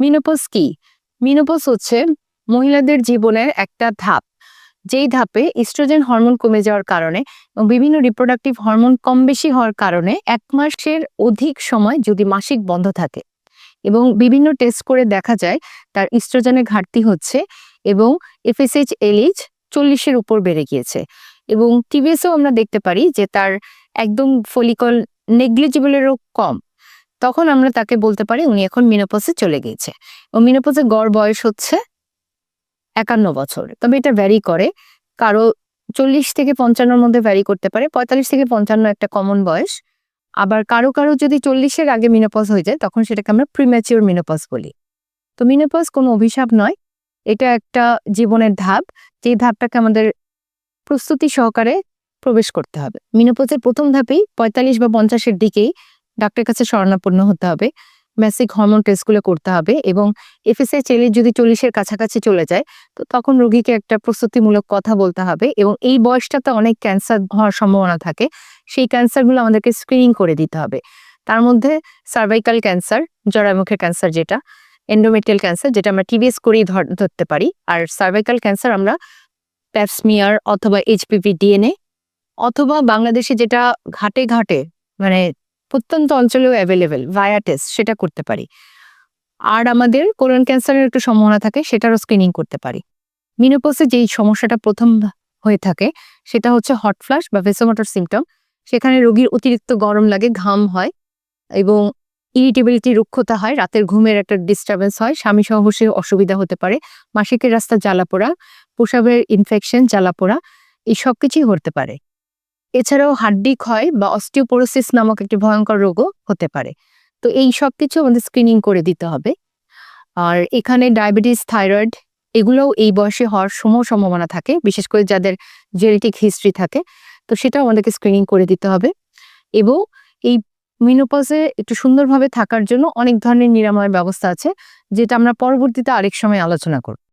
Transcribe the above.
মিনোপজ কি? মিনোপজ হচ্ছে মহিলাদের জীবনের একটা ধাপ। যেই ধাপে ইস্ট্রোজেন হরমোন কমে যাওয়ার কারণে এবং বিভিন্ন রিপ্রোডাক্টিভ হরমোন কম বেশি হওয়ার কারণে এক মাসের অধিক সময় যদি মাসিক বন্ধ থাকে এবং বিভিন্ন টেস্ট করে দেখা যায় তার ইস্ট্রোজেনের ঘাটতি হচ্ছে এবং এফএসএইচ এলিজ চল্লিশের উপর বেড়ে গিয়েছে এবং টিভিএসও আমরা দেখতে পারি যে তার একদম ফলিকল নেগলিজিবলেরও কম। তখন আমরা তাকে বলতে পারি উনি এখন মিনোপসে চলে গিয়েছে। ও মিনোপসে গড় বয়স হচ্ছে একান্ন বছর। তবে এটা ভ্যারি করে। কারও চল্লিশ থেকে পঞ্চান্নর মধ্যে ভ্যারি করতে পারে, পঁয়তাল্লিশ থেকে পঞ্চান্ন একটা কমন বয়স। আবার কারও কারও যদি চল্লিশের আগে মিনোপজ হয়ে যায়, তখন সেটাকে আমরা প্রিম্যাচিওর মিনোপজ বলি। তো মিনোপজ কোনো অভিশাপ নয়। এটা একটা জীবনের ধাপ। যে ধাপটাকে আমাদের প্রস্তুতি সহকারে প্রবেশ করতে হবে। মিনোপজের প্রথম ধাপেই পঁয়তাল্লিশ বা পঞ্চাশের দিকেই ডাক্তারের কাছে শরণাপন্ন হতে হবে বেসিক হরমোন টেস্টগুলো করতে হবে এবং এফএসআই চেলে যদি চল্লিশের কাছাকাছি চলে যায়, তো তখন রোগীকে একটা প্রস্তুতিমূলক কথা বলতে হবে এবং এই বয়সটাতে অনেক ক্যান্সার হওয়ার সম্ভাবনা থাকে, সেই ক্যান্সারগুলো আমাদেরকে স্ক্রিনিং করে দিতে হবে। তার মধ্যে সার্ভাইকাল ক্যান্সার জরায়ুমুখের ক্যান্সার যেটা এন্ডোমেট্রিয়াল ক্যান্সার যেটা আমরা টিবিএস করেই ধর- ধরতে পারি, আর সার্ভাইকাল ক্যান্সার আমরা প্যাপসমিয়ার অথবা এইচপিভি ডিএনএ অথবা বাংলাদেশে যেটা ঘাটে ঘাটে মানে প্রত্যন্ত অঞ্চলেও অ্যাভেলেবেল ভায়া টেস্ট সেটা করতে পারি। আর আমাদের কোলন ক্যান্সারের একটু সম্ভাবনা থাকে, সেটারও স্ক্রিনিং করতে পারি। মিনোপোসে যেই সমস্যাটা প্রথম হয়ে থাকে, সেটা হচ্ছে হট ফ্লাশ বা ভেসোমোটর সিমটম সেখানে রোগীর অতিরিক্ত গরম লাগে, ঘাম হয় এবং ইরিটেবিলিটি রুক্ষতা হয়। রাতের ঘুমের একটা ডিস্টারবেন্স হয় স্বামী সহসে অসুবিধা হতে পারে। মাসিকের রাস্তা জ্বালাপোড়া, প্রসাবের ইনফেকশন জ্বালাপোড়া, এই সব কিছুই হতে পারে। এছাড়াও হাড্ডি ক্ষয় বা অস্টিওপোরোসিস নামক একটি ভয়ঙ্কর রোগও হতে পারে। তো এই সব কিছু আমাদের স্ক্রিনিং করে দিতে হবে। আর এখানে ডায়াবেটিস থাইরয়েড এগুলোও এই বয়সে হওয়ার সম সম্ভাবনা থাকে, বিশেষ করে যাদের জেনেটিক হিস্ট্রি থাকে, তো সেটাও আমাদেরকে স্ক্রিনিং করে দিতে হবে। এবং এই মিনোপজে একটু সুন্দরভাবে থাকার জন্য অনেক ধরনের নিরাময় ব্যবস্থা আছে, যেটা আমরা পরবর্তীতে আরেক সময় আলোচনা করব।